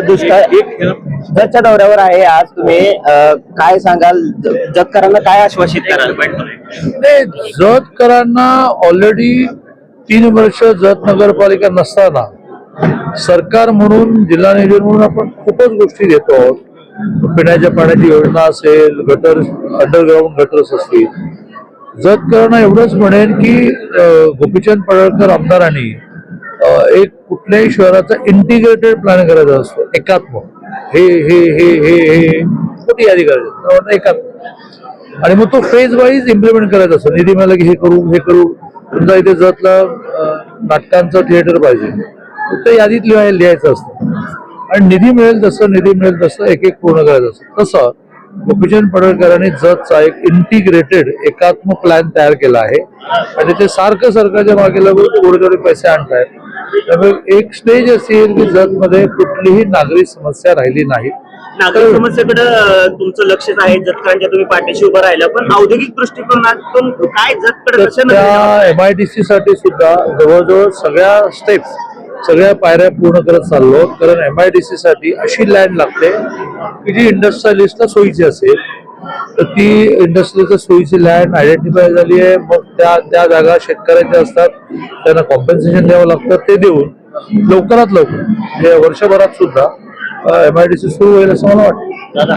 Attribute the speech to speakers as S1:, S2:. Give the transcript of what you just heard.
S1: दुष्काळ दौऱ्यावर आहे. आज तुम्ही काय सांगाल? जतकरांना काय आश्वासित कराल?
S2: नाही जतकरांना ऑलरेडी तीन वर्ष जत नगरपालिका नसताना सरकार म्हणून जिल्हा नियोजन म्हणून आपण खूपच गोष्टी देतो आहोत. पिण्याच्या पाण्याची योजना असेल गटर अंडरग्राऊंड गटर्स असतील. जतकरांना एवढंच म्हणेन की गोपीचंद पडळकर आमदारांनी एक कुठल्याही शहराचा इंटिग्रेटेड प्लॅन करायचा असतो. एकात्म. हे हे हे हे हे. मोठी यादी करायची असते. एकात्म. आणि मग तो फेज वाईज इम्प्लिमेंट करायचा असतो. निधी मिळाला की हे करू हे करू. समजा इथे जतला नाटकांचं थिएटर पाहिजे. तर ते यादीत लिहाय लिहायचं असतं. आणि निधी मिळेल तसं निधी मिळेल तसं एक एक पूर्ण करायचं असतं. तसं गोपीचंद पडळकरांनी जतचा एक इंटिग्रेटेड एकात्म प्लॅन तयार केला आहे. आणि ते सारखं सरकारच्या मागे लागून थोडे थोडे पैसे आणतायत त्यामुळे एक स्टेज असेल की जतमध्ये कुठलीही नागरी समस्या राहिली नाही
S1: नागरिक समस्येकडे तुमचं लक्षच आहे जतकरांच्या तुम्ही पाठीशी उभं राहिलं पण औद्योगिक दृष्टिकोनातून काय जतकडे
S2: त्या एम आय डी सी साठी सुद्धा जवळजवळ सगळ्या स्टेप्स सगळ्या पायऱ्या पूर्ण करत चाललो. कारण एम आय डी सी साठी अशी लँड लागते की जी इंडस्ट्रियलिस्टला सोयीची असेल तर ती इंडस्ट्रीचं सोयीची लँड आयडेंटिफाय झाली आहे. मग त्या त्या जागा शेतकऱ्यांच्या असतात. त्यांना कॉम्पन्सेशन द्यावं लागतं. ते देऊन लवकरात लवकर म्हणजे वर्षभरात सुद्धा एम आय डी सी सुरू होईल असं मला वाटतं.
S1: दादा.